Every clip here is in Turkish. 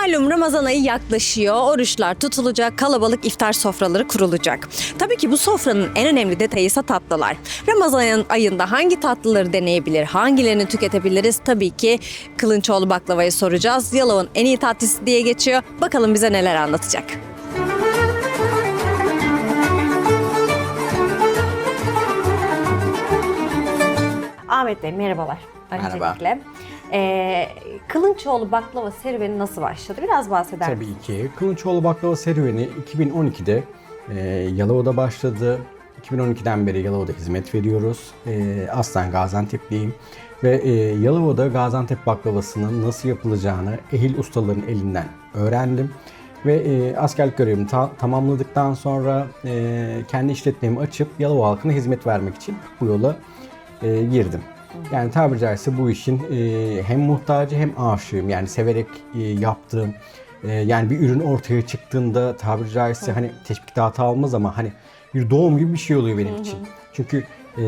Malum Ramazan ayı yaklaşıyor, oruçlar tutulacak, kalabalık iftar sofraları kurulacak. Tabii ki bu sofranın en önemli detayı ise tatlılar. Ramazan ayında hangi tatlıları deneyebilir, hangilerini tüketebiliriz? Tabii ki Kılınçoğlu baklavayı soracağız. Yalova'nın en iyi tatlısı diye geçiyor. Bakalım bize neler anlatacak. Ahmet Bey merhabalar. Merhaba. Öncelikle. Ee, Kılınçoğlu baklava serüveni nasıl başladı? Biraz bahseder Tabii misiniz? ki. Kılınçoğlu Baklava serüveni 2012'de e, Yalova'da başladı. 2012'den beri Yalova'da hizmet veriyoruz. E, aslen Gaziantep'liyim. Ve e, Yalova'da Gaziantep baklavasının nasıl yapılacağını ehil ustaların elinden öğrendim. Ve e, askerlik görevimi ta- tamamladıktan sonra e, kendi işletmemi açıp Yalova halkına hizmet vermek için bu yola e, girdim. Yani tabiri caizse bu işin e, hem muhtacı hem aşığım. Yani severek e, yaptığım, e, yani bir ürün ortaya çıktığında tabiri caizse hani teşvik dağıtı almaz ama hani bir doğum gibi bir şey oluyor benim için. Çünkü e,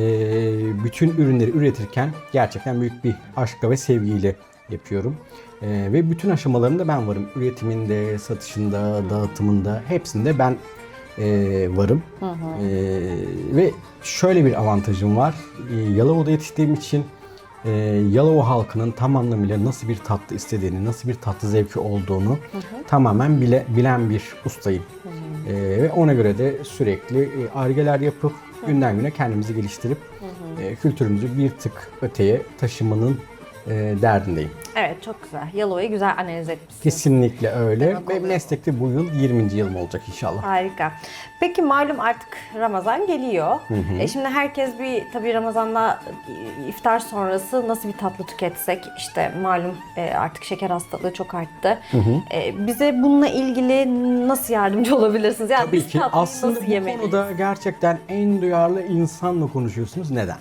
bütün ürünleri üretirken gerçekten büyük bir aşkla ve sevgiyle yapıyorum. E, ve bütün aşamalarında ben varım. Üretiminde, satışında, dağıtımında hepsinde ben e, varım. E, ve şöyle bir avantajım var. E, Yalova'da yetiştiğim için e, Yalova halkının tam anlamıyla nasıl bir tatlı istediğini, nasıl bir tatlı zevki olduğunu tamamen bile, bilen bir ustayım. E, ve ona göre de sürekli e, argeler yapıp günden güne kendimizi geliştirip e, kültürümüzü bir tık öteye taşımanın e, derdindeyim. Evet çok güzel. Yalova'yı güzel analiz etmişsiniz. Kesinlikle öyle. Demek Ve oluyor. meslekte bu yıl 20. yılım olacak inşallah. Harika. Peki malum artık Ramazan geliyor. E şimdi herkes bir tabii Ramazan'da iftar sonrası nasıl bir tatlı tüketsek işte malum e, artık şeker hastalığı çok arttı. E, bize bununla ilgili nasıl yardımcı olabilirsiniz? Yani Tabii biz ki aslında nasıl bu yemeliyiz? konuda gerçekten en duyarlı insanla konuşuyorsunuz. Neden?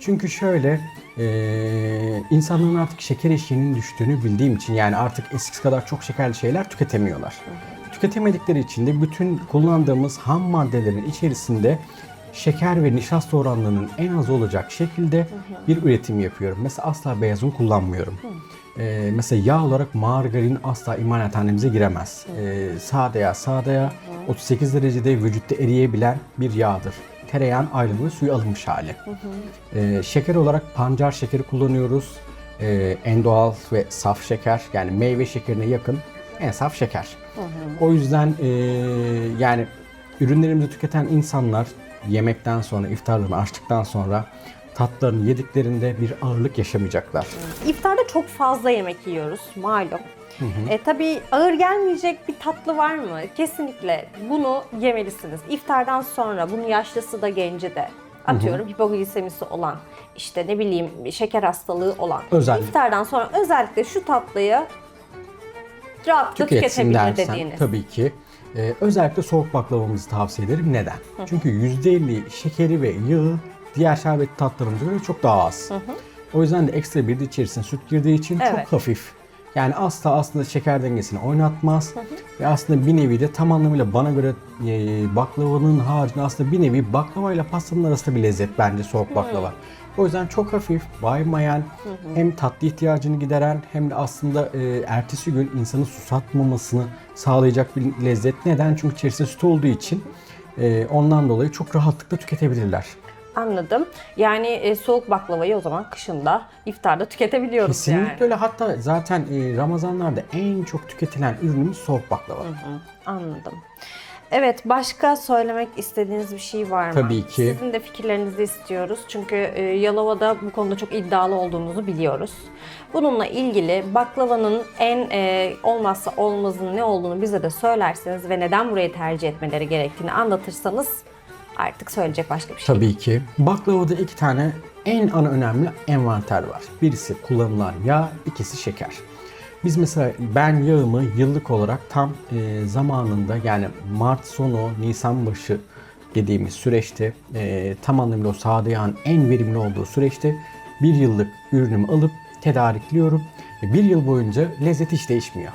Çünkü şöyle eee insanların artık şeker eşiğinin düştüğünü bildiğim için yani artık eskisi kadar çok şekerli şeyler tüketemiyorlar. Tüketemedikleri için de bütün kullandığımız ham maddelerin içerisinde şeker ve nişasta oranlarının en az olacak şekilde bir üretim yapıyorum. Mesela asla beyaz un kullanmıyorum. Ee, mesela yağ olarak margarin asla imalathanemize giremez. Ee, sade yağ, sade yağ 38 derecede vücutta eriyebilen bir yağdır. Tereyağın ayrılmış suyu alınmış hali. Ee, şeker olarak pancar şekeri kullanıyoruz. Ee, en doğal ve saf şeker yani meyve şekerine yakın en saf şeker. O yüzden ee, yani ürünlerimizi tüketen insanlar yemekten sonra, iftarlarını açtıktan sonra tatlarını yediklerinde bir ağırlık yaşamayacaklar. İftarda çok fazla yemek yiyoruz malum. E, tabii ağır gelmeyecek bir tatlı var mı? Kesinlikle bunu yemelisiniz. İftardan sonra bunu yaşlısı da genci de atıyorum hipoglisemisi olan işte ne bileyim şeker hastalığı olan Özellikle. iftardan sonra özellikle şu tatlıyı rahatlıkla tüketebilir dediğiniz. tabii ki. Ee, özellikle soğuk baklavamızı tavsiye ederim. Neden? Çünkü %50 şekeri ve yağı diğer şerbetli tatlarımıza göre çok daha az. O yüzden de ekstra bir de içerisine süt girdiği için Evet. çok hafif. Yani asla aslında şeker dengesini oynatmaz ve aslında bir nevi de tam anlamıyla bana göre e, baklavanın haricinde aslında bir nevi baklava ile pastanın arasında bir lezzet bence soğuk baklava. O yüzden çok hafif, baymayan, hem tatlı ihtiyacını gideren hem de aslında e, ertesi gün insanı susatmamasını sağlayacak bir lezzet. Neden? Çünkü içerisinde süt olduğu için e, ondan dolayı çok rahatlıkla tüketebilirler. Anladım. Yani e, soğuk baklavayı o zaman kışında iftarda tüketebiliyoruz Kesinlikle yani. öyle. Hatta zaten e, Ramazanlarda en çok tüketilen ürünümüz soğuk baklava. Anladım. Evet, başka söylemek istediğiniz bir şey var mı? Tabii ki. Sizin de fikirlerinizi istiyoruz. Çünkü e, Yalova'da bu konuda çok iddialı olduğunuzu biliyoruz. Bununla ilgili baklavanın en e, olmazsa olmazın ne olduğunu bize de söylerseniz ve neden burayı tercih etmeleri gerektiğini anlatırsanız artık söyleyecek başka bir şey. Tabii ki. Baklavada iki tane en ana önemli envanter var. Birisi kullanılan yağ, ikisi şeker. Biz mesela ben yağımı yıllık olarak tam e, zamanında yani Mart sonu, Nisan başı dediğimiz süreçte e, tam anlamıyla o sade yağın en verimli olduğu süreçte bir yıllık ürünümü alıp tedarikliyorum. Ve bir yıl boyunca lezzet hiç değişmiyor.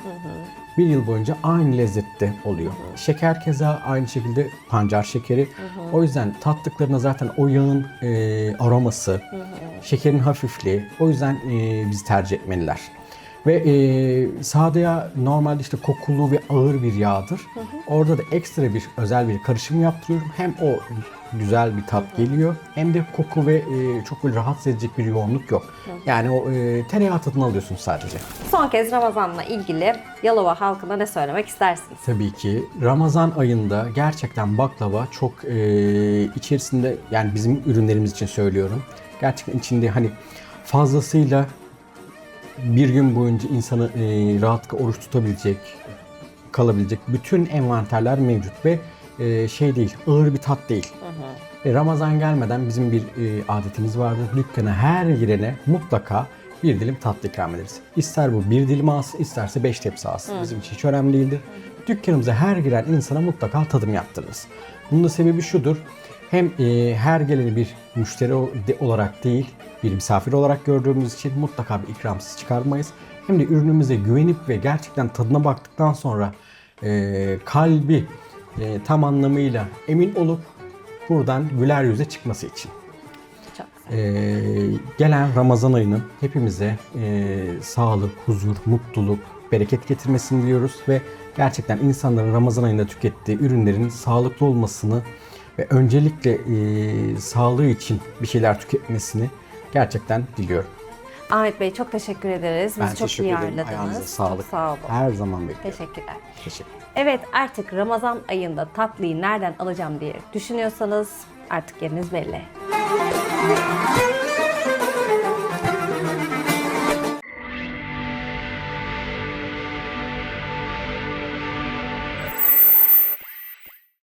Bir yıl boyunca aynı lezzette oluyor. Şeker keza aynı şekilde pancar şekeri. O yüzden tattıklarına zaten o yağın e, aroması, şekerin hafifliği. O yüzden e, bizi tercih etmeliler. Ve e, sade yağ normalde işte kokulu ve ağır bir yağdır. Orada da ekstra bir özel bir karışım yaptırıyorum. Hem o güzel bir tat geliyor hem de koku ve e, çok böyle rahatsız edecek bir yoğunluk yok. Yani o e, tereyağı tadını alıyorsun sadece. Son kez Ramazan'la ilgili Yalova halkına ne söylemek istersiniz? Tabii ki Ramazan ayında gerçekten baklava çok e, içerisinde yani bizim ürünlerimiz için söylüyorum. Gerçekten içinde hani fazlasıyla bir gün boyunca insanı e, rahatlıkla oruç tutabilecek, kalabilecek bütün envanterler mevcut ve e, şey değil, ağır bir tat değil. E, Ramazan gelmeden bizim bir e, adetimiz vardır. Dükkana her girene mutlaka bir dilim tatlı ikram ederiz. İster bu bir dilim alsın, isterse beş tepsi alsın. Bizim için hiç önemli değildir. Dükkanımıza her giren insana mutlaka tadım yaptırırız. Bunun da sebebi şudur. Hem e, her geleni bir müşteri olarak değil, bir misafir olarak gördüğümüz için mutlaka bir ikramsız çıkarmayız. Hem de ürünümüze güvenip ve gerçekten tadına baktıktan sonra e, kalbi e, tam anlamıyla emin olup buradan güler yüze çıkması için. Ee, gelen Ramazan ayının hepimize e, sağlık, huzur, mutluluk, bereket getirmesini diliyoruz ve gerçekten insanların Ramazan ayında tükettiği ürünlerin sağlıklı olmasını ve öncelikle e, sağlığı için bir şeyler tüketmesini gerçekten diliyorum. Ahmet Bey çok teşekkür ederiz. Bizi Ben çok teşekkür iyi ederim. Ayağınıza Çok sağlık. sağ olun. Her zaman bekliyorum. Teşekkürler. Teşekkür Evet artık Ramazan ayında tatlıyı nereden alacağım diye düşünüyorsanız artık yeriniz belli.